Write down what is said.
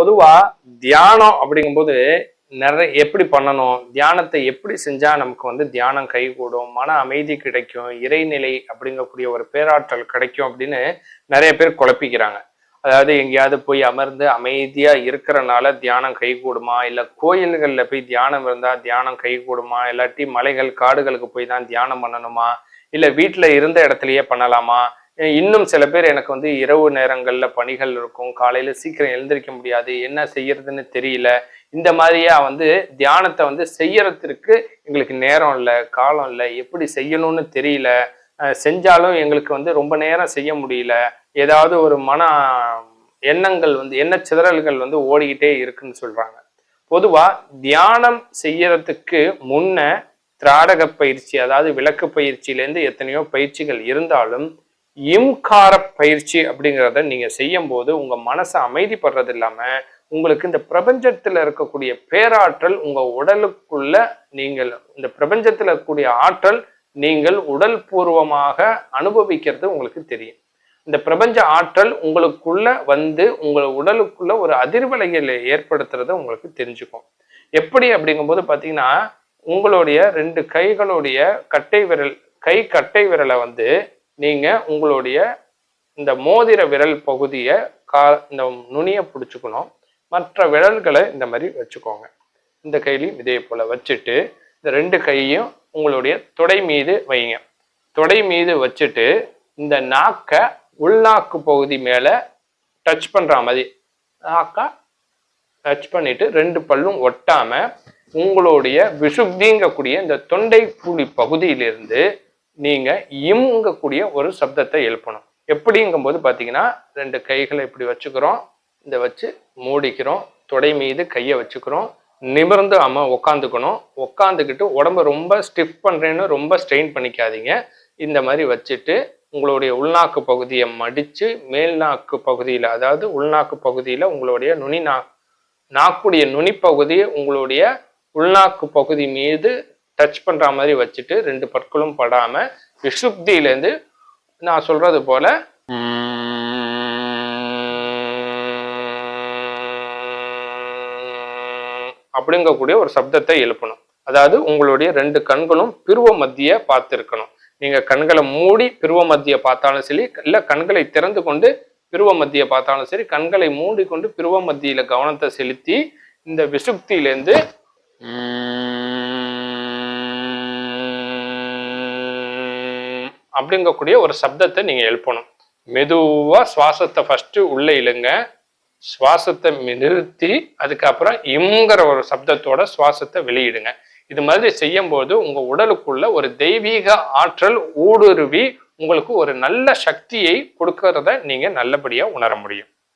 பொதுவா தியானம் அப்படிங்கும்போது நிறைய எப்படி பண்ணணும்? தியானத்தை எப்படி செஞ்சா நமக்கு வந்து தியானம் கைகூடும்? மன அமைதி கிடைக்கும்? இறைநிலை அப்படிங்கக்கூடிய ஒரு பேராற்றல் கிடைக்கும் அப்படின்னு நிறைய பேர் குழப்பிக்கிறாங்க. அதாவது எங்கேயாவது போய் அமர்ந்து அமைதியா இருக்கிறனால தியானம் கைகூடுமா? இல்ல கோயில்கள்ல போய் தியானம் இருந்தா தியானம் கைகூடுமா? இல்லாட்டி மலைகள் காடுகளுக்கு போய் தான் தியானம் பண்ணணுமா? இல்ல வீட்டுல இருந்த இடத்துலயே பண்ணலாமா? இன்னும் சில பேர் எனக்கு வந்து இரவு நேரங்களில் பணிகள் இருக்கும். காலையில் சீக்கிரம் எழுந்திருக்க முடியாது. என்ன செய்யறதுன்னு தெரியல. இந்த மாதிரியா வந்து தியானத்தை வந்து செய்யறதுக்கு எங்களுக்கு நேரம் இல்லை காலம் இல்லை. எப்படி செய்யணும்னு தெரியல. செஞ்சாலும் எங்களுக்கு வந்து ரொம்ப நேரம் செய்ய முடியல. ஏதாவது ஒரு மன எண்ணங்கள் வந்து எண்ண சிதறல்கள் வந்து ஓடிக்கிட்டே இருக்குன்னு சொல்றாங்க. பொதுவா தியானம் செய்யறதுக்கு முன்ன திராடக பயிற்சி அதாவது விளக்கு பயிற்சியிலேருந்து எத்தனையோ பயிற்சிகள் இருந்தாலும் இம்கார பயிற்சி அப்படிங்கிறத நீங்கள் செய்யும் போது மனசை அமைதிப்படுறது இல்லாமல் உங்களுக்கு இந்த பிரபஞ்சத்தில் இருக்கக்கூடிய பேராற்றல் உங்கள் உடலுக்குள்ள நீங்கள் இந்த பிரபஞ்சத்தில் இருக்கக்கூடிய ஆற்றல் நீங்கள் உடல் பூர்வமாக அனுபவிக்கிறது உங்களுக்கு தெரியும். இந்த பிரபஞ்ச ஆற்றல் உங்களுக்குள்ள வந்து உங்கள் உடலுக்குள்ள ஒரு அதிர்வலைகளை ஏற்படுத்துறத உங்களுக்கு தெரிஞ்சுக்கும். எப்படி அப்படிங்கும்போது பார்த்தீங்கன்னா உங்களுடைய ரெண்டு கைகளுடைய கட்டை விரல் கை கட்டை விரலை வந்து நீங்கள் உங்களுடைய இந்த மோதிர விரல் பகுதியை கா இந்த நுனியை பிடிச்சிக்கணும். மற்ற விரல்களை இந்த மாதிரி வச்சுக்கோங்க. இந்த கையிலையும் இதே போல் வச்சுட்டு இந்த ரெண்டு கையையும் உங்களுடைய தொடை மீது வைங்க. தொடை மீது வச்சுட்டு இந்த நாக்கை உள்நாக்கு பகுதி மேலே டச் பண்ணுற மாதிரி நாக்கா டச் பண்ணிட்டு ரெண்டு பல்லும் ஒட்டாமல் உங்களுடைய விசுப்திங்கக்கூடிய இந்த தொண்டை கூலி பகுதியிலிருந்து நீங்கள் இம்ங்கக்கூடிய ஒரு சப்தத்தை எழுப்பணும். எப்படிங்கும்போது பார்த்தீங்கன்னா ரெண்டு கைகளை இப்படி வச்சுக்கிறோம். இந்த வச்சு மூடிக்கிறோம். தொடை மீது கையை வச்சுக்கிறோம். நிமிர்ந்து அம்மா உக்காந்துக்கணும். உக்காந்துக்கிட்டு உடம்ப ரொம்ப ஸ்டிஃப் பண்ணுறேன்னு ரொம்ப ஸ்ட்ரெயின் பண்ணிக்காதீங்க. இந்த மாதிரி வச்சுட்டு உங்களுடைய உள்நாக்கு பகுதியை மடித்து மேல்நாக்கு பகுதியில் அதாவது உள்நாக்கு பகுதியில் உங்களுடைய நுனி நா நாக்குடைய நுனி பகுதியை உங்களுடைய உள்நாக்கு பகுதி மீது டச் பண்ணுற மாதிரி வச்சுட்டு ரெண்டு பற்களும் படாமல் விசுப்தியிலேருந்து நான் சொல்கிறது போல. அப்படிங்கக்கூடிய ஒரு சப்தத்தை எழுப்பணும். அதாவது உங்களுடைய ரெண்டு கண்களும் பிருவ மத்திய பார்த்துருக்கணும். நீங்கள் கண்களை மூடி பிருவ மத்திய பார்த்தாலும் சரி இல்லை கண்களை திறந்து கொண்டு பிருவ மத்திய பார்த்தாலும் சரி கண்களை மூடிக்கொண்டு பிருவ மத்தியில் கவனத்தை செலுத்தி இந்த விசுப்தியிலேருந்து அப்படிங்கக்கூடிய ஒரு சப்தத்தை நீங்கள் எழுப்பணும். மெதுவாக சுவாசத்தை ஃபஸ்ட்டு உள்ளே இழுங்க. சுவாசத்தை நிறுத்தி அதுக்கப்புறம் இம்ங்கிற ஒரு சப்தத்தோட சுவாசத்தை வெளியிடுங்க. இது மாதிரி செய்யும் போது உங்கள் உடலுக்குள்ள ஒரு தெய்வீக ஆற்றல் ஊடுருவி உங்களுக்கு ஒரு நல்ல சக்தியை கொடுக்கறத நீங்கள் நல்லபடியாக உணர முடியும்.